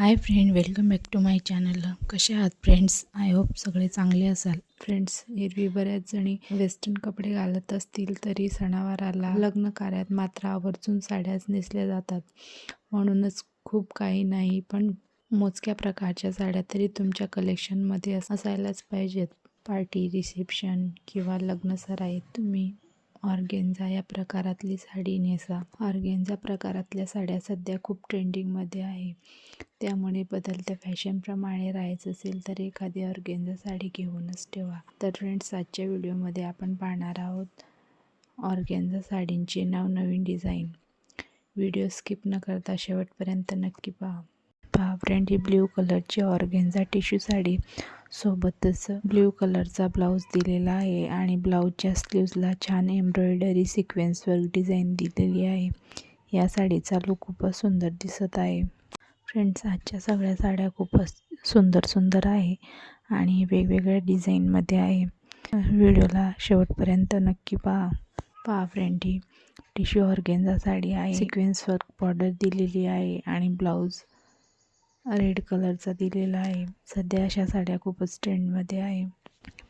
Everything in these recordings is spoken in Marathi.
Hi friend welcome back to my channel कसे आहात फ्रेंड्स आय होप सगळे चांगले असाल. फ्रेंड्स एरवी बऱ्याच जणी वेस्टर्न कपडे घालत असतील तरी सणावाराला लग्न कार्यात मात्र आवर्जून साड्याच नेसल्या जातात. म्हणूनच खूप काही नाही पण मोजक्या प्रकारच्या साड्या तरी तुमच्या कलेक्शनमध्ये असायलाच पाहिजेत. पार्टी रिसेप्शन किंवा लग्न सराईत तुम्ही ऑर्गेन्झा या प्रकारातली साडी नेसा. ऑर्गेन्झा प्रकारातल्या साड्या सध्या खूप ट्रेंडिंगमध्ये आहे. त्यामुळे बदलत्या फॅशनप्रमाणे राहायचं असेल तर एखादी ऑर्गेन्झा साडी घेऊनच ठेवा. तर फ्रेंड्स आजच्या व्हिडिओमध्ये आपण पाहणार आहोत ऑर्गेन्झा साडींची नवनवीन डिझाईन व्हिडिओ स्किप न करता शेवटपर्यंत नक्की पहा. पहा फ्रेंड ही ब्ल्यू कलरची ऑर्गेन्झा टिश्यू साडी. सोबतच ब्ल्यू कलरचा ब्लाऊज दिलेला आहे आणि ब्लाऊजच्या स्लीव्जला छान एम्ब्रॉयडरी सिक्वेन्सवर डिझाईन दिलेली आहे. या साडीचा लुक खूपच सुंदर दिसत आहे. फ्रेंड्स आजच्या सगळ्या साड्या खूपच सुंदर सुंदर आहे आणि वेगवेगळ्या डिझाईनमध्ये आहे. व्हिडिओला शेवटपर्यंत नक्की पहा. पहा फ्रेंड ही टिश्यू ऑर्गेन्झा साडी आहे. सिक्वेन्स वर्क बॉर्डर दिलेली आहे आणि ब्लाऊज रेड कलरचा दिलेला आहे. सध्या अशा साड्या खूपच ट्रेंडमध्ये आहे.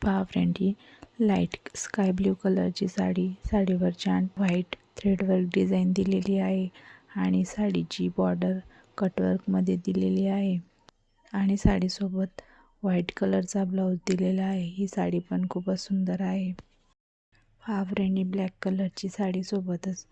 पहा फ्रेंड ही लाइट स्काय ब्ल्यू कलरची साडी. साडीवर छान व्हाईट थ्रेडवर्क डिझाईन दिलेली आहे आणि साडीची बॉर्डर कटवर्कमध्ये दिलेली आहे आणि साडीसोबत व्हाईट कलरचा ब्लाऊज दिलेला आहे. ही साडी पण खूपच सुंदर आहे. पहा फ्रेंड ही ब्लॅक कलरची साडीसोबतच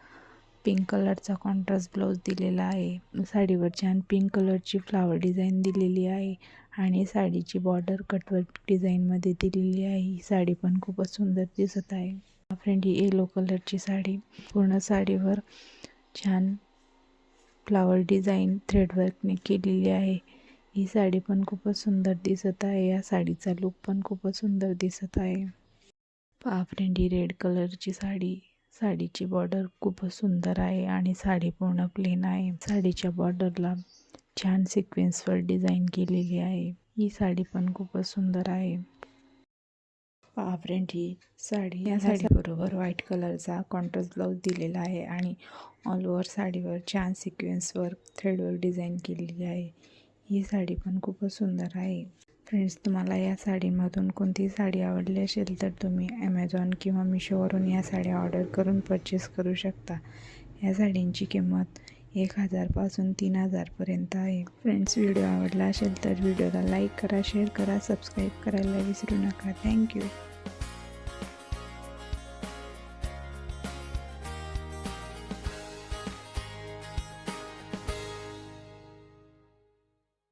पिंक कलरचा कॉन्ट्रास्ट ब्लाऊज दिलेला आहे. साडीवर छान पिंक कलरची फ्लावर डिझाईन दिलेली आहे आणि साडीची बॉर्डर कटवर्क डिझाईनमध्ये दिलेली आहे. ही साडी पण खूपच सुंदर दिसत आहे. फ्रेंड ही येलो कलरची साडी. पूर्ण साडीवर छान फ्लावर डिझाईन थ्रेडवर्कने केलेली आहे. ही साडी पण खूपच सुंदर दिसत आहे. या साडीचा लुक पण खूपच सुंदर दिसत आहे. पहा फ्रेंड ही रेड कलरची साडी. साडीची बॉर्डर खूपच सुंदर आहे आणि साडी पूर्ण प्लेन आहे. साडीच्या बॉर्डरला छान सिक्वेन्सवर डिझाईन केलेली आहे. ही साडी पण खूपच सुंदर आहे. पहा फ्रेंड ही साडी. या साडीबरोबर व्हाईट कलरचा कॉन्ट्रास्ट ब्लाऊज दिलेला आहे आणि ऑल ओव्हर साडीवर छान सिक्वेन्सवर थ्रेडवर डिझाईन केलेली आहे. ही साडी पण खूपच सुंदर आहे. फ्रेंड्स तुम्हाला या साडीमधून कोणती साडी आवडली असेल तर तुम्ही ॲमेझॉन किंवा मिशोवरून या साड्या ऑर्डर करून परचेस करू शकता. या साडींची किंमत एक हजारपासून तीन हजारपर्यंत आहे. फ्रेंड्स व्हिडिओ आवडला असेल तर व्हिडिओला लाईक करा शेअर करा सबस्क्राईब करायला विसरू नका. थँक्यू